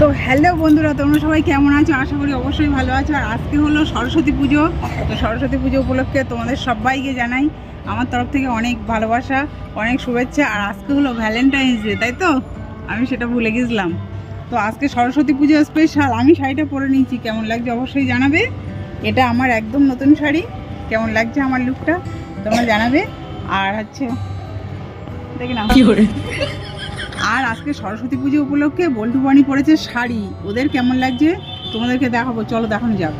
তো হ্যালো বন্ধুরা, তোমরা সবাই কেমন আছো? আশা করি অবশ্যই ভালো আছো। আর আজকে হলো সরস্বতী পুজো। তো সরস্বতী পুজো উপলক্ষে তোমাদের সবাইকে জানাই আমার তরফ থেকে অনেক ভালোবাসা, অনেক শুভেচ্ছা। আর আজকে হলো ভ্যালেন্টাইন্স ডে তাই তো? আমি সেটা ভুলে গেছিলাম। তো আজকে সরস্বতী পুজো স্পেশাল আমি শাড়িটা পরে নিয়েছি। কেমন লাগছে অবশ্যই জানাবে। এটা আমার একদম নতুন শাড়ি। কেমন লাগছে আমার লুকটা তোমরা জানাবে। আর হচ্ছে, দেখে না আর আজকে সরস্বতী পুজো উপলক্ষে বল্টু বাণী পরেছে শাড়ি। ওদের কেমন লাগছে? তোমাদেরকে দেখাবো। চলো, দেখানো যাক।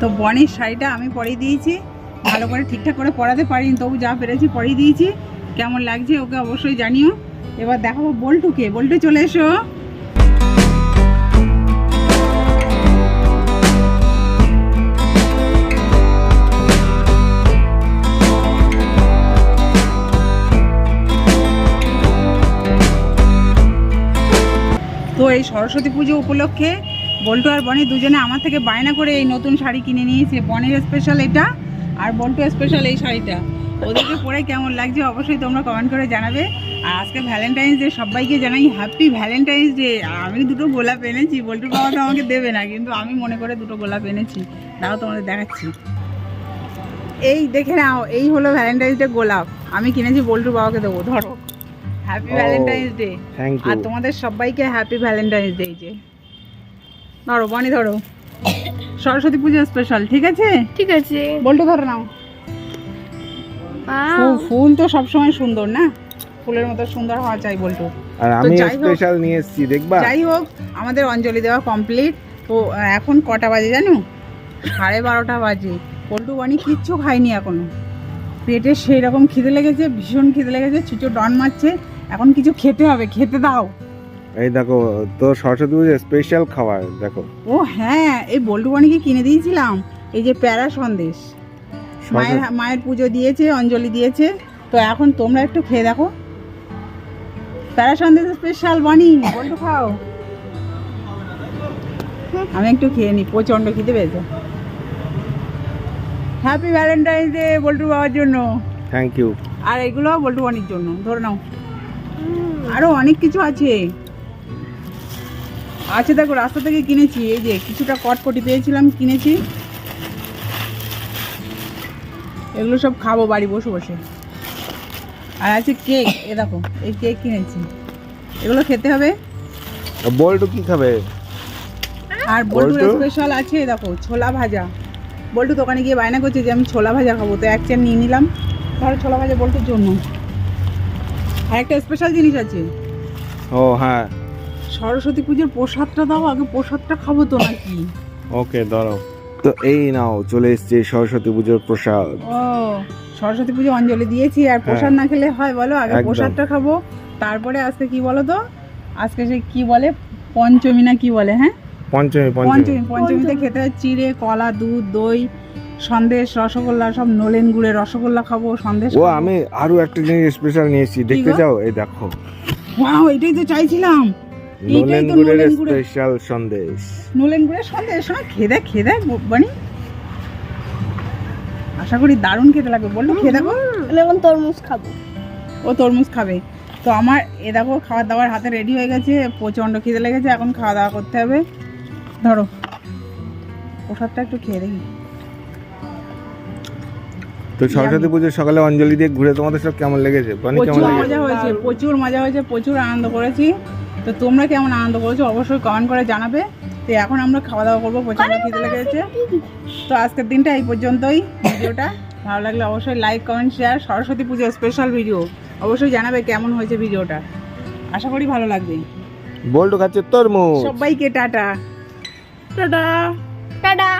তো বনির শাড়িটা আমি পরিয়ে দিয়েছি। ভালো করে ঠিকঠাক করে পরাতে পারিনি, তবু যা পেরেছি পরিয়ে দিয়েছি। কেমন লাগছে ওকে অবশ্যই জানিও। এবার দেখাবো বল্টুকে। বল্টু, চলে এসো। তো এই সরস্বতী পুজো উপলক্ষে বল্টু আর বনি দুজনে আমার থেকে বায়না করে এই নতুন শাড়ি কিনে নিয়েছে। বনির স্পেশাল এটা আর বল্টু স্পেশাল এই শাড়িটা। ওদেরকে পরে কেমন লাগছে অবশ্যই তোমরা কমেন্ট করে জানাবে। আর আজকে ভ্যালেন্টাইন্স ডে সবাইকে জানাই হ্যাপি ভ্যালেন্টাইন্স ডে আমি দুটো গোলাপ এনেছি, বল্টুর বাবা তো আমাকে দেবে না, কিন্তু আমি মনে করে দুটো গোলাপ এনেছি। তাও তোমাদের দেখাচ্ছি। এই দেখে নাও, এই হলো ভ্যালেন্টাইন্স ডে গোলাপ। আমি কিনেছি, বল্টুর বাবাকে দেবো, ধরো। হ্যাপি ভ্যালেন্টাইন্স ডে থ্যাংক আর তোমাদের সবাইকে হ্যাপি ভ্যালেন্টাইন্স ডে যে। ধরো বানি ধরো। সরস্বতী পুজো স্পেশাল ঠিক আছে? ঠিক আছে। বলতে ধরো নাও। ফুল তো সবসময় সুন্দর না? ফুলের মতো সুন্দর হওয়া চাই বলতো আর আমি হোক- স্পেশাল নিয়ে এসেছি দেখবা? যাই হোক আমাদের অঞ্জলি দেওয়া কমপ্লিট তো এখন কটা বাজে জানো? সাড়ে বারোটা বাজে। পল্টু বানি কিচ্ছু খাইনি এখনও। পেটে সেই রকম খিদে লেগেছে ভীষণ খিদে লেগেছে ছুচো ডন মারছে। এখন কিছু খেতে হবে খেতে দাও। এই দেখো তো সরস্বতী পুজো স্পেশাল খাবার দেখো। ও হ্যাঁ এই বল্টু বানিকে কিনে দিয়েছিলাম এই যে প্যারা সন্দেশ। মায়ের মায়ের পুজো দিয়েছে অঞ্জলি দিয়েছে তো এখন তোমরা একটু খেয়ে দেখো। প্যারা সন্দেশ স্পেশাল বানি বল্টু খাও। আমি একটু খেয়ে নিই প্রচণ্ড খিদে পেয়েছে। হ্যাপি ভ্যালেন্টাইন্স ডে বল্টু বাবার জন্য। থ্যাংক ইউ আর এগুলো বল্টু বানির জন্য ধরে নাও। আরও অনেক কিছু আছে। আছে দেখো রাস্তা থেকে কিনেছি এই যে কিছুটা কটকটি পেয়েছিলাম কিনেছি। এগুলো সব খাব বাড়ি বসে বসে। আর আছে কেক এ দেখো এই কেক কিনেছি। এগুলো খেতে হবে। বল্টু কি খাবে? আর বল্টু? স্পেশাল আছে দেখো ছোলা ভাজা। বল্টু দোকানে গিয়ে বায়না করছে যে আমি ছোলা ভাজা খাব তো এক চেন নিয়ে নিলাম। ধরো ছোলা ভাজা বল্টুর জন্য। আর একটা স্পেশাল জিনিস আছে। ও হ্যাঁ। সরস্বতী পুজোর প্রসাদটা দাও আগে প্রসাদটা খাব তো নাকি? ওকে ধরো। তো এই নাও চলে এসছে সরস্বতী পুজোর প্রসাদ। ও সরস্বতী পুজো অঞ্জলি দিয়েছি আর প্রসাদ না খেলে হয় বলো আগে হ্যাঁ। প্রসাদটা খাব। তারপরে আজকে কি বলো তো? আজকে সে কি বলে? পঞ্চমী না কি বলে হ্যাঁ? পঞ্চমী পঞ্চমী। পঞ্চমী পঞ্চমীতে খেতে হয় চিড়ে কলা দুধ দই সন্দেশ রসগোল্লা সব নলেন গুড়ের রসগোল্লা খাব সন্দেশ ও আমি আরও একটা জিনিস স্পেশাল নিয়েছি দেখতে যাও এই দেখো। ওয়াও এটাই তো চাইছিলাম। নলেন গুড়ের স্পেশাল সন্দেশ। নলেন গুড়ের সন্দেশ না খেদে খেদে বানি। আশা করি দারুণ খেতে লাগবে। বলল খেয়ে দেখো। এখন তরমুজ খাব। ও তরমুজ খাবে। তো আমার এ দেখো খাবার দাবার হাতে রেডি হয়ে গেছে প্রচণ্ড খিদে লেগেছে এখন খাওয়া দাওয়া করতে হবে। ধরো। প্রসাদটা একটু খেয়ে দেখি। তো সরস্বতী পুজোর সকালে অঞ্জলি দিয়ে ঘুরে তোমাদের সব কেমন লেগেছে? প্রচুর মজা হয়েছে প্রচুর মজা হয়েছে প্রচুর আনন্দ করেছি। তো তোমরা কেমন আনন্দ করেছ অবশ্যই কমেন্ট করে জানাবে। তো এখন আমরা খাওয়া দাওয়া করব খিদে লেগেছে। তো আজকের দিনটা এই পর্যন্তই ভিডিওটা। ভালো লাগলে অবশ্যই লাইক কমেন্ট শেয়ার সরস্বতী পুজো স্পেশাল ভিডিও অবশ্যই জানাবে কেমন হয়েছে ভিডিওটা আশা করি ভালো লাগবে। বল্টু খাচ্ছে তরমুজ। সবাইকে টাটা। Tata tata